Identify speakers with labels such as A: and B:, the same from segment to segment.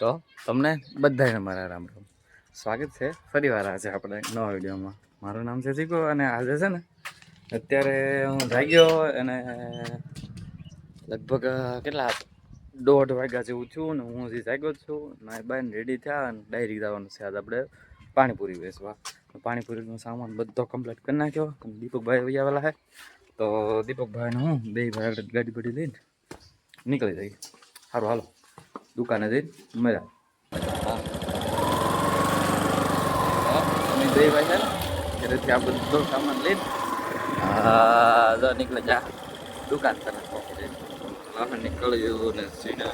A: તો તમને બધાને મારા રામ રામ. સ્વાગત છે. ફરીવાર આજે આપણે નવા વિડીયોમાં. મારું નામ છે શીખો અને આજે છે ને, અત્યારે હું જાગ્યો અને લગભગ કેટલા દોઢ વાગ્યા જેવું છું ને હું હજી જાગ્યો છું. ના બાય રેડી થયા અને ડાયરી જવાનું છે આજે આપણે પાણીપુરી વેચવા. પાણીપુરીનો સામાન બધો કમ્પ્લીટ કરી નાખ્યો. દીપકભાઈ આવી આવેલા છે. તો દીપકભાઈને હું બે ભાઈ ગાડી બડી લઈને નીકળી જઈએ. સારું હાલો. દુકાને જઈને મજા અમે બે ભાઈ ઘરેથી આ બધો સામાન લઈને જો નીકળે જા. દુકાન તરફ પહોંચી નીકળ્યું ને ને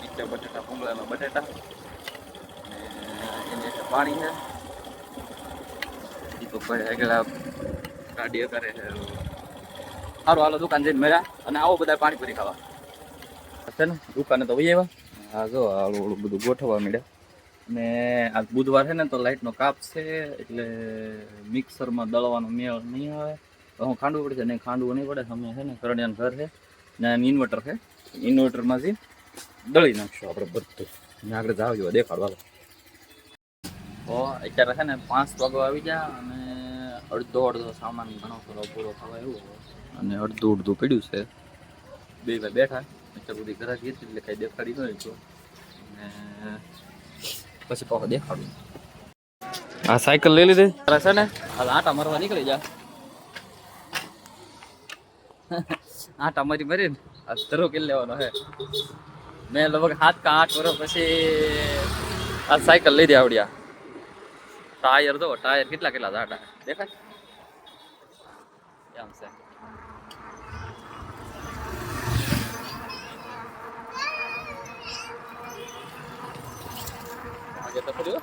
A: નીચે બટેટા બટેટા. એની પાણી છે. દીપકભાઈ આગળ ગાડીઓ કરે છે. સારું હાલો દુકાન જઈને મળ્યા અને આવો બધા પાણીપુરી ખાવા. દુકાને તો વહી આવ્યા. હા જો આળું ઓલું બધું ગોઠવવા મળ્યા ને આ બુધવાર છે ને, તો લાઇટનો કાપ છે, એટલે મિક્સરમાં દળવાનો મેળ નહીં આવે. તો હું ખાંડવું પડશે, નહીં ખાંડવું નહીં પડે. અમે છે ને કરણિયાનું ઘર છે ને ઇન્વર્ટર છે ઇન્વર્ટરમાંથી દળી નાખશું આપણે બધું. ને આગળ જાવ જેવા દેખાડવા તો અત્યારે છે ને, પાંચ વાગો આવી ગયા, અને અડધો અડધો સામાન ઘણો થોડો પૂરો થવા એવું અને અડધું અડધું પડ્યું છે. બે ભાઈ બેઠા. અત્યાર બધી ઘરે ગઈ એટલે કાંઈ દેખાડી નહીં તો અને પછી પાછો દેખાડું આ સાયકલ લઈ લીધી તારે છે ને હાલ આટા મારવા નીકળી જા આટા મારી મારીને આ ધરો કે લેવાનો હે મેં લગભગ સાત કા આઠ વર્ષ પછી આ સાયકલ લઈ દે આવડ્યા ટાયર તો ટાયર કેટલા કેટલા જાડા દેખાય એમ છે આગે તો ખરી હો.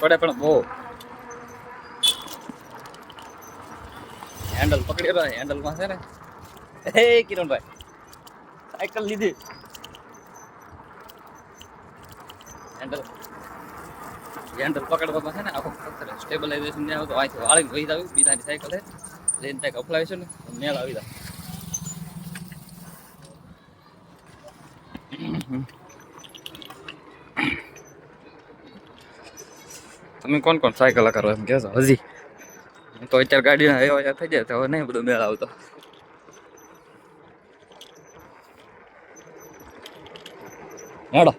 A: પડે પણ બહુ. હેન્ડલ પકડી રહ્યો હેન્ડલ છે ને. હે, કિરણભાઈ. સાયકલ લીધી. હેન્ડલ. હેન્ડલ પકડવામાં છે ને, આખો સ્ટેબલાઇઝેશન ને આવતો અહીંથી વાળી વહી જાવ. બીજાની સાયકલ લઈને ત્યાં અફલાવીશું ને મેળ આવી જાય. તમે કોણ કોણ સાયકલ કરો એમ કહેશો? હજી. તો અત્યારે ગાડીના એવા થઈ જાય તો હવે નહીં બધો મેળ આવતો. હેડો.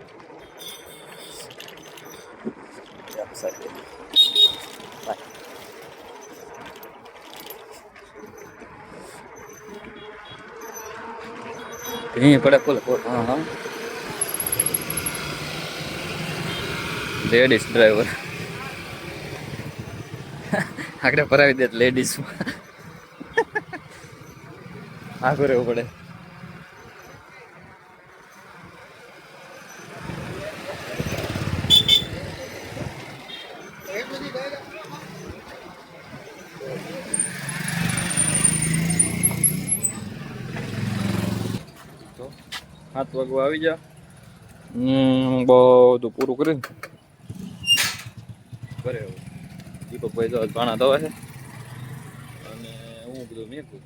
A: પડે ફૂલ. હા હા. લેડીઝ ડ્રાઈવર આગળ ભરાવી દે લેડીઝ આગળ રહેવું પડે. સાત વાગવા આવી જા. હમ, બધું પૂરું કરીને કરે દીપકભાઈ તો ઘણા દવા છે. અને હું બધું મેકું.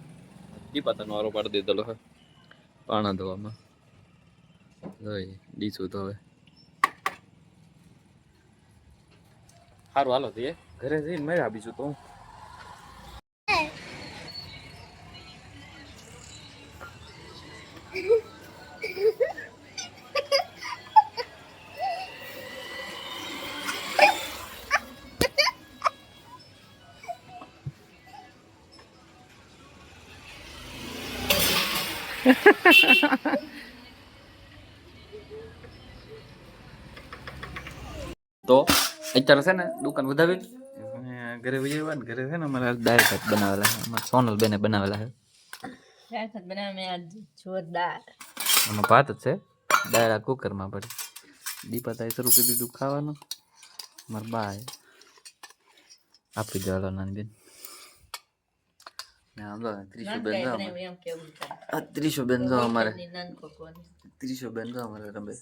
A: દીપાતાનો વારો પાડી દીધેલો છે. પાણા ધોવામાં જોઈ ડીસું તો હવે. સારું હાલો તે ઘરે જઈને મેળા બીજું તો હું. તો અત્યારે છે ને દુકાન વધાવી? ઘરે વહી આવ્યા ને ઘરે છે ને અમારે દાળ ભાત બનાવેલા છે. અમારે સોનલ બેને બનાવેલા છે.
B: બનાવ્યા મેં આજ જોરદાર.
A: એમાં ભાત જ છે. દાળ આ કુકરમાં પડી. દીપાતાએ શરૂ કરી દીધું ખાવાનું. મારા બાય આપી દેવાલો નાની બેન. ત્રીસો બેન જો અમારે. ત્રીસો બેન જો અમારે. રમે.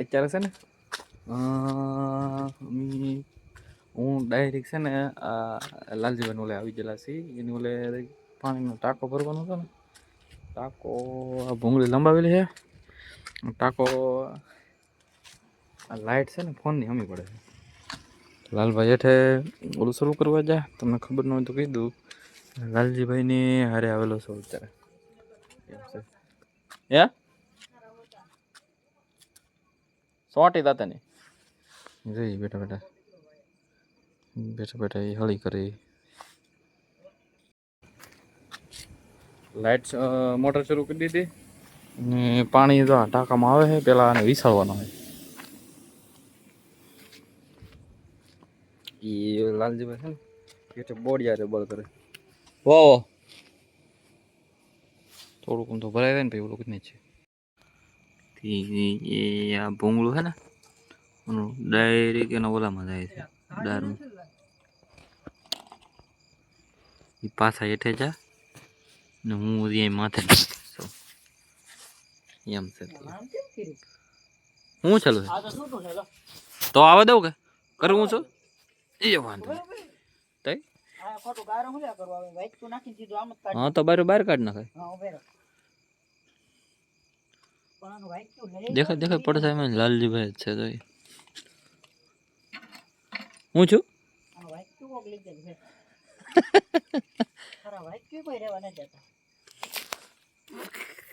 A: અત્યારે છે ને હું ડાયરેક્ટ છે ને આ લાલજીભાઈ ઓલે આવી ગયેલા છીએ. એની ઓલે પાણીનો ટાંકો ભરવાનો હતો ને ટાંકો આ ભૂંગળી લંબાવેલી છે. ટાંકો આ લાઇટ છે ને ફોનની હમી પડે છે. લાલભાઈ હેઠે ઓલું શરૂ કરવા જા, તમને ખબર ન હોય તો દઉં. લાલજીભાઈની હારે આવેલો છો અત્યારે. હે? સોટી દાતાની જઈ બેઠા બેઠા. બેઠા બેઠા એ હળી કરી. લાઇટ મોટર શરૂ કરી દીધી. પાણી ટાંકામાં આવે છે, પેલા આને વિસાળવાનો હોય એ લાલજીભાઈ છે ને એટલે બોડિયા રે બળ કરે વો થોડુંક તો ભરાય જાય ને ભાઈ ઓલું નહીં છે. એ આ ભૂંગળું છે ને ઓનું ડાયરેક્ટ એના ઓલામાં જાય છે દારમાં. એ પાછા હેઠે જા ને હું અહીં માથે. એમ છે હું ચાલુ છે? તો આવે દઉં કે? કરું છું? એ વાંધો. તઈ? હા તો બાર બહાર કાઢ નાખાય દેખાય દેખાય પડશે એમ લાલજીભાઈ છે તો હું છું?